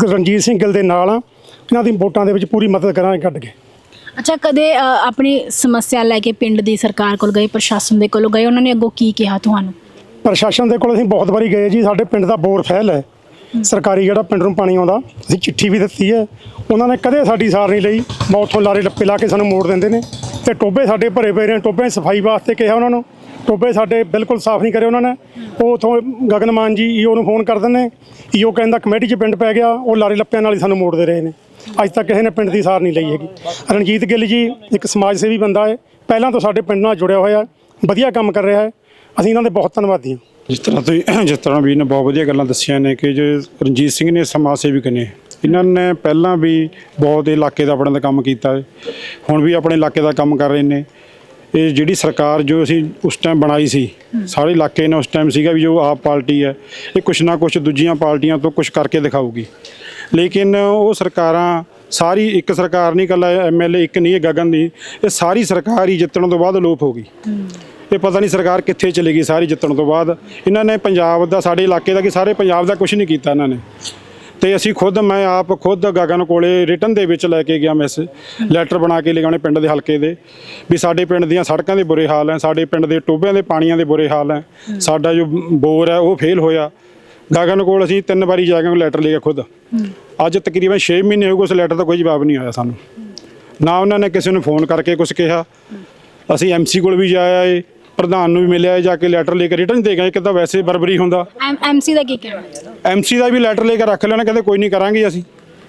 ਰਣਜੀਤ ਸਿੰਘ ਗਿੱਲ ਦੇ ਨਾਲ ਆ ਇਹਨਾਂ ਦੀ ਵੋਟਾਂ ਦੇ ਵਿੱਚ ਪੂਰੀ ਮਦਦ ਕਰਾਂਗੇ ਕੱਢ ਕੇ। ਅੱਛਾ ਕਦੇ ਅ, ਆਪਣੀ ਸਮੱਸਿਆ ਲੈ ਕੇ ਪਿੰਡ ਦੀ ਸਰਕਾਰ ਕੋਲ ਗਏ ਪ੍ਰਸ਼ਾਸਨ ਦੇ ਕੋਲ ਗਏ? ਉਹਨਾਂ ਨੇ ਅੱਗੋਂ ਕੀ ਕਿਹਾ ਤੁਹਾਨੂੰ? ਪ੍ਰਸ਼ਾਸਨ ਦੇ ਕੋਲ ਅਸੀਂ ਬਹੁਤ ਵਾਰੀ ਗਏ ਜੀ। ਸਾਡੇ ਪਿੰਡ ਦਾ ਬੋਰ ਫੈਲ ਹੈ। ਸਰਕਾਰੀ ਜਿਹੜਾ ਪਿੰਡ ਨੂੰ ਪਾਣੀ ਆਉਂਦਾ ਅਸੀਂ ਚਿੱਠੀ ਵੀ ਦਿੱਤੀ ਹੈ। ਉਹਨਾਂ ਨੇ ਕਦੇ ਸਾਡੀ ਸਾਰ ਨਹੀਂ ਲਈ। ਮੈਂ ਉੱਥੋਂ ਲਾਰੇ ਲੱਪੇ ਲਾ ਕੇ ਸਾਨੂੰ ਮੋੜ ਦਿੰਦੇ ਨੇ। ਤੇ ਟੋਬੇ ਸਾਡੇ ਭਰੇ ਪਏ ਨੇ। ਟੋਬੇ ਸਫ਼ਾਈ ਵਾਸਤੇ ਕਿਹਾ ਉਹਨਾਂ ਨੂੰ। ਟੋਬੇ ਸਾਡੇ ਬਿਲਕੁਲ ਸਾਫ਼ ਨਹੀਂ ਕਰੇ ਉਹਨਾਂ ਨੇ। ਉਹ ਉਥੋਂ ਗਗਨਮਾਨ ਜੀ ਈਓ ਨੂੰ ਫੋਨ ਕਰ ਦਿੰਦੇ ਈਓ ਕਹਿੰਦਾ ਕਮੇਟੀ 'ਚ ਪਿੰਡ ਪੈ ਗਿਆ। ਉਹ ਲਾਰੇ ਲੱਪਿਆਂ ਨਾਲ ਹੀ ਸਾਨੂੰ ਮੋੜਦੇ ਰਹੇ ਨੇ। ਅੱਜ ਤੱਕ ਕਿਸੇ ਨੇ ਪਿੰਡ ਦੀ ਸਾਰ ਨਹੀਂ ਲਈ ਹੈਗੀ। ਰਣਜੀਤ ਗਿੱਲ ਜੀ ਇੱਕ ਸਮਾਜ ਸੇਵੀ ਬੰਦਾ ਹੈ। ਪਹਿਲਾਂ ਤੋਂ ਸਾਡੇ ਪਿੰਡ ਨਾਲ ਜੁੜਿਆ ਹੋਇਆ ਵਧੀਆ ਕੰਮ ਕਰ ਰਿਹਾ ਹੈ। ਅਸੀਂ ਇਹਨਾਂ ਦੇ ਬਹੁਤ ਧੰਨਵਾਦੀ ਹਾਂ। ਜਿਸ ਤਰ੍ਹਾਂ ਤੁਸੀਂ ਜਿਸ ਤਰ੍ਹਾਂ ਵੀ ਨੇ ਬਹੁਤ ਵਧੀਆ ਗੱਲਾਂ ਦੱਸੀਆਂ ਨੇ ਕਿ ਜੋ ਰਣਜੀਤ ਸਿੰਘ ਨੇ ਸਮਾਜ ਸੇਵੀ ਨੇ, ਇਹਨਾਂ ਨੇ ਪਹਿਲਾਂ ਵੀ ਬਹੁਤ ਇਲਾਕੇ ਦਾ ਆਪਣੇ ਦਾ ਕੰਮ ਕੀਤਾ ਹੈ। ਹੁਣ ਵੀ ਆਪਣੇ ਇਲਾਕੇ ਦਾ ਕੰਮ ਕਰ ਰਹੇ ਨੇ। ਇਹ ਜਿਹੜੀ ਸਰਕਾਰ ਜੋ ਅਸੀਂ ਉਸ ਟਾਈਮ ਬਣਾਈ ਸੀ, ਸਾਰੇ ਇਲਾਕੇ ਨੇ ਉਸ ਟਾਈਮ ਸੀਗਾ ਵੀ ਜੋ ਆਪ ਪਾਰਟੀ ਹੈ, ਇਹ ਕੁਛ ਨਾ ਕੁਛ ਦੂਜੀਆਂ ਪਾਰਟੀਆਂ ਤੋਂ ਕੁਛ ਕਰਕੇ ਦਿਖਾਊਗੀ। ਲੇਕਿਨ ਉਹ ਸਰਕਾਰਾਂ, ਸਾਰੀ ਇੱਕ ਸਰਕਾਰ ਨਹੀਂ, ਕੱਲਾ ਐਮਐਲਏ ਇੱਕ ਨਹੀਂ ਹੈ ਗਗਨ ਨਹੀਂ ਇਹ ਸਾਰੀ ਸਰਕਾਰ ਹੀ ਜਿੱਤਣ ਤੋਂ ਬਾਅਦ ਲੋਪ ਹੋ ਗਈ। ਇਹ ਪਤਾ ਨਹੀਂ ਸਰਕਾਰ ਕਿੱਥੇ ਚਲੀ ਗਈ ਸਾਰੀ ਜਿੱਤਣ ਤੋਂ ਬਾਅਦ। ਇਹਨਾਂ ਨੇ ਪੰਜਾਬ ਦਾ, ਸਾਡੇ ਇਲਾਕੇ ਦਾ ਕਿ ਸਾਰੇ ਪੰਜਾਬ ਦਾ ਕੁਝ ਨਹੀਂ ਕੀਤਾ ਇਹਨਾਂ ਨੇ। ਤੇ ਅਸੀਂ ਖੁਦ, ਮੈਂ ਆਪ ਖੁਦ ਗਗਨ ਕੋਲੇ ਰਿਟਨ ਦੇ ਵਿੱਚ ਲੈ ਕੇ ਗਿਆ ਮੈਸੇਜ, ਲੈਟਰ ਬਣਾ ਕੇ ਲਿਖਾਉਣੇ ਪਿੰਡ ਦੇ ਹਲਕੇ ਦੇ, ਵੀ ਸਾਡੇ ਪਿੰਡ ਦੀਆਂ ਸੜਕਾਂ ਦੇ ਬੁਰੇ ਹਾਲ ਹੈ, ਸਾਡੇ ਪਿੰਡ ਦੇ ਟੋਬਿਆਂ ਦੇ ਪਾਣੀਆਂ ਦੇ ਬੁਰੇ ਹਾਲ ਹੈ, ਸਾਡਾ ਜੋ ਬੋਰ ਹੈ ਉਹ ਫੇਲ ਹੋਇਆ। ਗਗਨ ਕੋਲ ਅਸੀਂ ਤਿੰਨ ਵਾਰੀ ਜਾ ਕੇ ਲੈਟਰ ਲਿਖਿਆ ਖੁਦ। ਅੱਜ ਤਕਰੀਬਨ 6 ਮਹੀਨੇ ਹੋ ਗਏ ਉਸ ਲੈਟਰ ਦਾ ਕੋਈ ਜਵਾਬ ਨਹੀਂ ਆਇਆ ਸਾਨੂੰ। ਨਾ ਉਹਨਾਂ ਨੇ ਕਿਸੇ ਨੂੰ ਫੋਨ ਕਰਕੇ ਕੁਝ ਕਿਹਾ। ਅਸੀਂ ਐਮਸੀ ਕੋਲ ਵੀ ਜਾਇਆ ਏ ਪ੍ਰਧਾਨ ਨੂੰ ਵੀ ਮਿਲਿਆ ਜਾ ਕੇ ਲੈਟਰ ਲੈ ਕੇ ਰਿਟਰਨ ਦੇ ਗਏ। ਕਿਦਾਂ ਵੈਸੇ ਬਰਬਰੀ ਹੁੰਦਾ। ਐਮਸੀ ਦਾ ਕੀ ਕਹਿਣਾ? ਐਮਸੀ ਦਾ ਵੀ ਲੈਟਰ ਲੈ ਕੇ ਰੱਖ ਲੈਣਾ ਕਹਿੰਦੇ ਕੋਈ ਨਹੀਂ ਕਰਾਂਗੇ ਅਸੀਂ।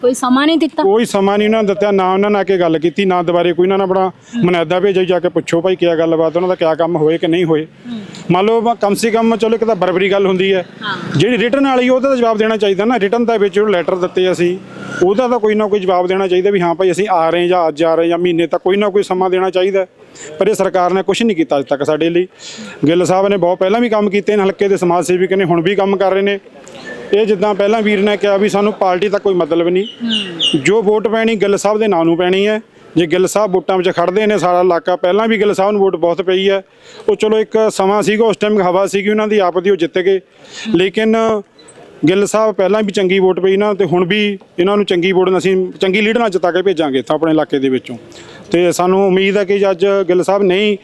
ਕੋਈ ਸਮਾਂ ਨਹੀਂ ਦਿੱਤਾ? ਕੋਈ ਸਮਾਂ ਨਹੀਂ ਉਹਨਾਂ ਨੇ ਦਿੱਤਾ ਨਾ ਉਹਨਾਂ ਨਾਲ ਆ ਕੇ ਗੱਲ ਕੀਤੀ ਨਾ ਦੁਬਾਰੇ ਕੋਈ ਉਹਨਾਂ ਨੇ ਆਪਣਾ ਮਨਿਆਦਾ ਭੇਜਿਆ ਜਾ ਕੇ ਪੁੱਛੋ ਭਾਈ ਕੀ ਗੱਲਬਾਤ ਉਹਨਾਂ ਦਾ ਕੀ ਕੰਮ ਹੋਏ ਕਿ ਨਹੀਂ ਹੋਏ। ਮੰਨ ਲਓ ਬ- ਕਮ ਸੇ ਕਮ ਚਲੋ ਇੱਕ ਤਾਂ ਬਰਬਰੀ ਗੱਲ ਹੁੰਦੀ ਹੈ। ਜਿਹੜੀ ਰਿਟਰਨ ਵਾਲੀ ਉਹਦਾ ਤਾਂ ਜਵਾਬ ਦੇਣਾ ਚਾਹੀਦਾ ਨਾ ਰਿਟਰਨ ਦੇ ਵਿੱਚ ਜੋ ਲੈਟਰ ਦਿੱਤੇ ਅਸੀਂ ਉਹਦਾ ਤਾਂ ਕੋਈ ਨਾ ਕੋਈ ਜਵਾਬ ਦੇਣਾ ਚਾਹੀਦਾ ਵੀ ਹਾਂ ਭਾਈ ਅਸੀਂ ਆ ਰਹੇ ਜਾਂ ਅੱਜ ਆ ਰਹੇ ਜਾਂ ਮਹੀਨੇ ਤੱਕ ਕੋਈ ਨਾ ਕੋਈ ਸਮਾਂ ਦੇਣਾ ਚਾਹੀਦਾ ਪਰ ਇਹ ਸਰਕਾਰ ਨੇ ਕੁਝ ਨਹੀਂ ਕੀਤਾ ਅੱਜ ਤੱਕ ਸਾਡੇ ਲਈ। ਗਿੱਲ ਸਾਹਿਬ ਨੇ ਬਹੁਤ ਪਹਿਲਾਂ ਵੀ ਕੰਮ ਕੀਤੇ ਨੇ ਹਲਕੇ ਦੇ ਸਮਾਜ ਸੇਵਕ ਨੇ ਹੁਣ ਵੀ ਕੰਮ ਕਰ ਰਹੇ ਨੇ। ਇਹ ਜਿੱਦਾਂ ਪਹਿਲਾਂ ਵੀਰ ਨੇ ਕਿਹਾ ਵੀ ਸਾਨੂੰ ਪਾਰਟੀ ਦਾ ਕੋਈ ਮਤਲਬ ਨਹੀਂ। ਜੋ ਵੋਟ ਪੈਣੀ ਗਿੱਲ ਸਾਹਿਬ ਦੇ ਨਾਂ ਨੂੰ ਪੈਣੀ ਹੈ। ਜੇ ਗਿੱਲ ਸਾਹਿਬ ਵੋਟਾਂ ਵਿੱਚ ਖੜਦੇ ਨੇ ਸਾਰਾ ਇਲਾਕਾ ਪਹਿਲਾਂ ਵੀ ਗਿੱਲ ਸਾਹਿਬ ਨੂੰ ਵੋਟ ਬਹੁਤ ਪਈ ਹੈ। ਉਹ ਚਲੋ ਇੱਕ ਸਮਾਂ ਸੀਗਾ ਉਸ ਟਾਈਮ ਹਵਾ ਸੀਗੀ ਉਹਨਾਂ ਦੀ ਆਪ ਦੀ ਉਹ ਜਿੱਤ ਗਏ। ਲੇਕਿਨ ਗਿੱਲ ਸਾਹਿਬ ਪਹਿਲਾਂ ਵੀ ਚੰਗੀ ਵੋਟ ਪਈ ਨਾ ਤੇ ਹੁਣ ਵੀ ਇਹਨਾਂ ਨੂੰ ਚੰਗੀ ਵੋਟ ਅਸੀਂ ਚੰਗੀ ਲੀਡ ਨਾਲ ਜਿਤਾ ਕੇ ਭੇਜਾਂਗੇ ਇੱਥੋਂ ਆਪਣੇ ਇਲਾਕੇ ਦੇ ਵਿੱਚੋਂ। ਤੇ ਸਾਨੂੰ ਉਮੀਦ ਹੈ ਕਿ ਅੱਜ ਗਿੱਲ ਸਾਹਿਬ ਨਹੀਂ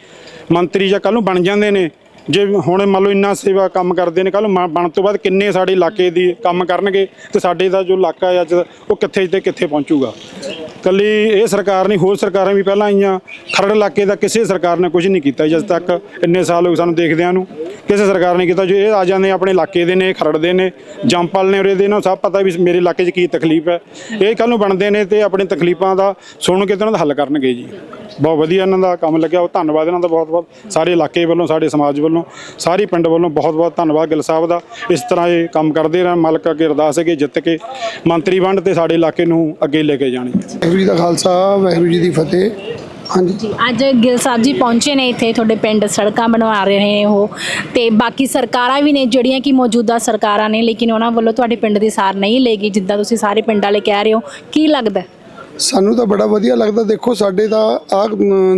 ਮੰਤਰੀ ਜਾਂ ਕੱਲ ਨੂੰ ਬਣ ਜਾਂਦੇ ਨੇ। ਜੇ ਹੁਣ ਮੰਨ ਲਓ ਇੰਨਾ ਸੇਵਾ ਕੰਮ ਕਰਦੇ ਨੇ ਕੱਲ ਬਣ ਤੋਂ ਬਾਅਦ ਕਿੰਨੇ ਸਾਡੇ ਇਲਾਕੇ ਦੀ ਕੰਮ ਕਰਨਗੇ ਤੇ ਸਾਡੇ ਦਾ ਜੋ ਇਲਾਕਾ ਹੈ ਅੱਜ ਉਹ ਕਿੱਥੇ ਤੇ ਕਿੱਥੇ ਪਹੁੰਚੂਗਾ? ਕੱਲੀ ਇਹ ਸਰਕਾਰ ਨਹੀਂ, ਹੋਰ ਸਰਕਾਰਾਂ ਵੀ ਪਹਿਲਾਂ ਆਈਆਂ। ਖਰੜ ਇਲਾਕੇ ਦਾ ਕਿਸੇ ਸਰਕਾਰ ਨੇ ਕੁਝ ਨਹੀਂ ਕੀਤਾ ਜਦ ਤੱਕ। ਇੰਨੇ ਸਾਲ ਹੋ ਗਏ ਸਾਨੂੰ ਦੇਖਦਿਆਂ ਨੂੰ। ਕਿਸੇ ਸਰਕਾਰ ਨੇ ਕੀਤਾ, ਜੋ ਇਹ ਆ ਜਾਂਦੇ ਆਪਣੇ ਇਲਾਕੇ ਦੇ ਨੇ, ਖਰੜ ਦੇ ਨੇ ਜੰਪਲ ਨੇ ਉਰੇ ਦੇ ਨੇ ਸਭ ਪਤਾ ਵੀ ਮੇਰੇ ਇਲਾਕੇ 'ਚ ਕੀ ਤਕਲੀਫ ਹੈ। ਇਹ ਕੱਲ ਨੂੰ ਬਣਦੇ ਨੇ ਤੇ ਆਪਣੀ ਤਕਲੀਫਾਂ ਦਾ ਸੁਣ ਕੇ ਤੇ ਉਹਨਾਂ ਦਾ ਹੱਲ ਕਰਨਗੇ ਜੀ। ਬਹੁਤ ਵਧੀਆ ਇਹਨਾਂ ਦਾ ਕੰਮ ਲੱਗਿਆ, ਉਹ ਧੰਨਵਾਦ ਇਹਨਾਂ ਦਾ ਬਹੁਤ ਬਹੁਤ, ਸਾਰੇ ਇਲਾਕੇ ਵੱਲੋਂ, ਸਾਡੇ ਸਮਾਜ ਵੱਲੋਂ, ਸਾਰੇ ਪਿੰਡ ਵੱਲੋਂ ਬਹੁਤ ਬਹੁਤ ਧੰਨਵਾਦ ਗਿੱਲ ਸਾਹਿਬ ਦਾ। ਇਸ ਤਰ੍ਹਾਂ ਇਹ ਕੰਮ ਕਰਦੇ ਰਹਿਣ, ਮਾਲਕ ਅੱਗੇ ਅਰਦਾਸ ਹੈ ਕਿ ਜਿੱਤ ਕੇ ਮੰਤਰੀ ਵੰਡ ਤੇ ਸਾਡੇ ਇਲਾਕੇ ਨੂੰ ਅੱਗੇ ਲੈ ਕੇ ਜਾਣਗੇ ਵਾਹਿਗੁਰੂ ਜੀ ਦਾ ਖਾਲਸਾ, ਵਾਹਿਗੁਰੂ ਜੀ ਦੀ ਫਤਿਹ। ਹਾਂਜੀ। ਜੀ ਅੱਜ ਗਿੱਲ ਸਾਹਿਬ ਜੀ ਪਹੁੰਚੇ ਨੇ ਇੱਥੇ ਤੁਹਾਡੇ ਪਿੰਡ ਸੜਕਾਂ ਬਣਵਾ ਰਹੇ ਨੇ ਉਹ ਤੇ ਬਾਕੀ ਸਰਕਾਰਾਂ ਵੀ ਨੇ ਜਿਹੜੀਆਂ ਕਿ ਮੌਜੂਦਾ ਸਰਕਾਰਾਂ ਨੇ ਲੇਕਿਨ ਉਹਨਾਂ ਵੱਲੋਂ ਤੁਹਾਡੇ ਪਿੰਡ ਦੀ ਸਾਰ ਨਹੀਂ ਲੇਗੀ ਜਿੱਦਾਂ ਤੁਸੀਂ ਸਾਰੇ ਪਿੰਡ ਵਾਲੇ ਕਹਿ ਰਹੇ ਹੋ। ਕੀ ਲੱਗਦਾ? ਸਾਨੂੰ ਤਾਂ ਬੜਾ ਵਧੀਆ ਲੱਗਦਾ। ਦੇਖੋ ਸਾਡੇ ਦਾ ਆ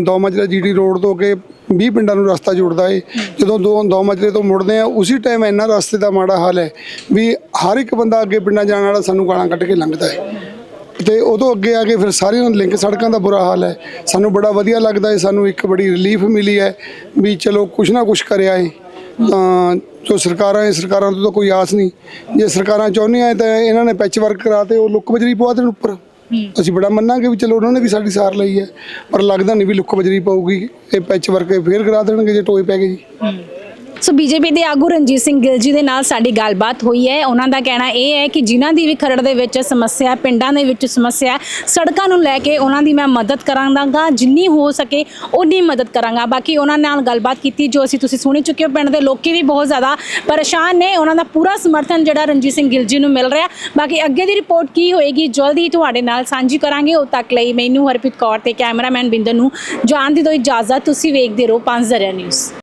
ਦੋ ਮਜਰਾ ਜੀਟੀ ਰੋਡ ਤੋਂ ਕੇ 20 ਪਿੰਡਾਂ ਨੂੰ ਰਸਤਾ ਜੋੜਦਾ ਏ। ਜਦੋਂ ਦੋ ਦੋ ਮਜਰੇ ਤੋਂ ਮੁੜਦੇ ਆ ਉਸੇ ਟਾਈਮ ਇੰਨਾ ਰਸਤੇ ਦਾ ਮਾੜਾ ਹਾਲ ਹੈ ਵੀ ਹਰ ਇੱਕ ਬੰਦਾ ਅੱਗੇ ਪਿੰਡਾਂ ਜਾਣ ਵਾਲਾ ਸਾਨੂੰ ਗਾਲਾਂ ਕੱਢ ਕੇ ਲੰਘਦਾ ਹੈ ਤੇ ਉਦੋਂ ਅੱਗੇ ਆ ਕੇ ਫਿਰ ਸਾਰਿਆਂ ਨੂੰ ਲਿੰਕ ਸੜਕਾਂ ਦਾ ਬੁਰਾ ਹਾਲ ਹੈ। ਸਾਨੂੰ ਬੜਾ ਵਧੀਆ ਲੱਗਦਾ ਹੈ ਸਾਨੂੰ ਇੱਕ ਬੜੀ ਰਿਲੀਫ ਮਿਲੀ ਹੈ ਵੀ ਚਲੋ ਕੁਛ ਨਾ ਕੁਛ ਕਰਿਆ ਏ ਤਾਂ ਜੋ ਸਰਕਾਰਾਂ ਹੈ ਸਰਕਾਰਾਂ ਤੋਂ ਤਾਂ ਕੋਈ ਆਸ ਨਹੀਂ। ਜੇ ਸਰਕਾਰਾਂ ਚਾਹੁੰਦੀਆਂ ਹੈ ਤਾਂ ਇਹਨਾਂ ਨੇ ਪੈਚ ਵਰਕ ਕਰਾ ਤੇ ਉਹ ਲੁੱਕ ਬਜਰੀ ਪਵਾ ਦੇਣ ਉੱਪਰ। ਅਸੀਂ ਬੜਾ ਮੰਨਾਂਗੇ ਵੀ ਚਲੋ ਉਹਨਾਂ ਨੇ ਵੀ ਸਾਡੀ ਸਾਰ ਲਈ ਹੈ ਪਰ ਲੱਗਦਾ ਨਹੀਂ ਵੀ ਲੁੱਕ ਬਜਰੀ ਪਊਗੀ ਇਹ ਪੈਚ ਵਰਕ ਫੇਰ ਕਰਾ ਦੇਣਗੇ ਜੇ ਟੋਏ ਪੈ ਗਏ ਜੀ। ਸੋ ਬੀਜੇਪੀ ਦੇ ਆਗੂ ਰਣਜੀਤ ਸਿੰਘ ਗਿੱਲ ਜੀ ਦੇ ਨਾਲ ਸਾਡੀ ਗੱਲਬਾਤ ਹੋਈ ਹੈ। ਉਹਨਾਂ ਦਾ ਕਹਿਣਾ ਇਹ ਹੈ ਕਿ ਜਿਨ੍ਹਾਂ ਦੀ ਵੀ ਖਰੜ ਦੇ ਵਿੱਚ ਸਮੱਸਿਆ ਪਿੰਡਾਂ ਦੇ ਵਿੱਚ ਸਮੱਸਿਆ ਸੜਕਾਂ ਨੂੰ ਲੈ ਕੇ ਉਹਨਾਂ ਦੀ ਮੈਂ ਮਦਦ ਕਰਾਂਗਾ ਜਿੰਨੀ ਹੋ ਸਕੇ ਉਨੀ ਮਦਦ ਕਰਾਂਗਾ। ਬਾਕੀ ਉਹਨਾਂ ਨਾਲ ਗੱਲਬਾਤ ਕੀਤੀ ਜੋ ਅਸੀਂ ਤੁਸੀਂ ਸੁਣੀ ਚੁੱਕੇ ਹੋ, ਪਿੰਡ ਦੇ ਲੋਕੀ ਵੀ ਬਹੁਤ ਜ਼ਿਆਦਾ ਪਰੇਸ਼ਾਨ ਨੇ। ਉਹਨਾਂ ਦਾ ਪੂਰਾ ਸਮਰਥਨ ਜਿਹੜਾ ਰਣਜੀਤ ਸਿੰਘ ਗਿੱਲ ਜੀ ਨੂੰ ਮਿਲ ਰਿਹਾ। ਬਾਕੀ ਅੱਗੇ ਦੀ ਰਿਪੋਰਟ ਕੀ ਹੋਏਗੀ, ਜਲਦੀ ਹੀ ਤੁਹਾਡੇ ਨਾਲ ਸਾਂਝੀ ਕਰਾਂਗੇ। ਉਹ ਤੱਕ ਲਈ ਮੈਨੂੰ ਹਰਪ੍ਰੀਤ ਕੌਰ ਤੇ ਕੈਮਰਾਮੈਨ ਬਿੰਦਰ ਨੂੰ ਜਾਣ ਦੀ ਦਿਓ ਇਜਾਜ਼ਤ। ਤੁਸੀਂ ਵੇਖਦੇ ਰਹੋ ਪੰਜ ਜ਼ਰਿਆ ਨਿਊਜ਼।